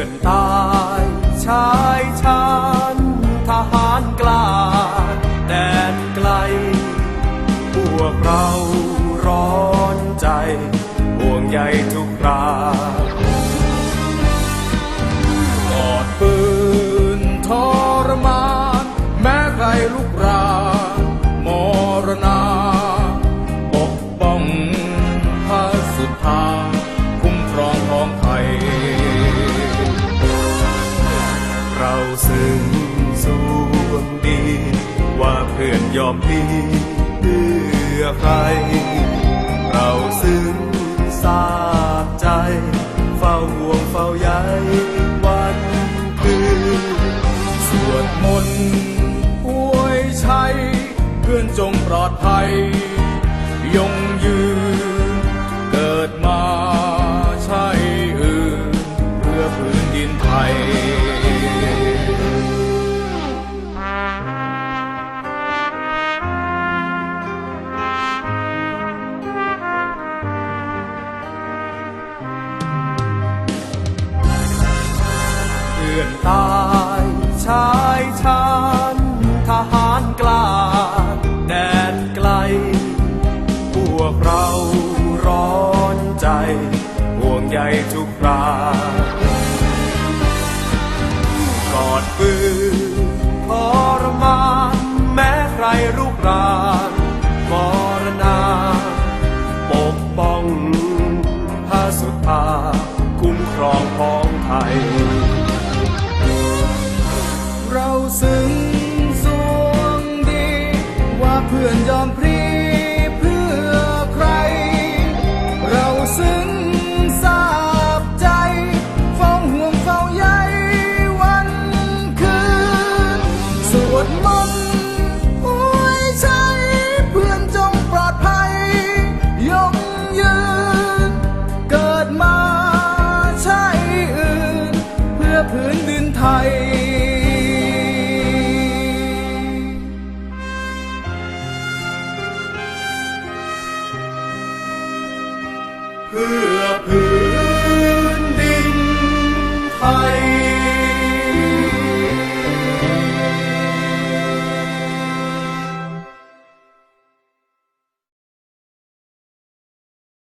อนตายชายชานทหารกล้าแดนไกล พวกเราร้อนใจ ห่วงใยทุกรากอดปืนทรมานแม้ใครลุกรามรณาปกป้องพระสุภา เราซึ้งสวงดี ว่าเพื่อนยอมดีเพื่อใคร เราซึ้งสาบใจ เฝ้าห่วงเฝ้าใยวันคืนสวดมนต์อวยชัย เพื่อนจงปลอดภัย อนตายชายชาญทหารกล้าแดนไกล พวกเราร้อนใจ ห่วงใยทุกครากอดปืนทรมานแม้ใครรุกราน ยอมพรีเพื่อใคร เราซึ้งทาบใจเฝ้าห่วงเฝ้าใยวันคืน สวดมนต์หัวใจเพื่อนจงปลอดภัย ยงยืน เกิดมาใช่อื่น เพื่อผืน peu à.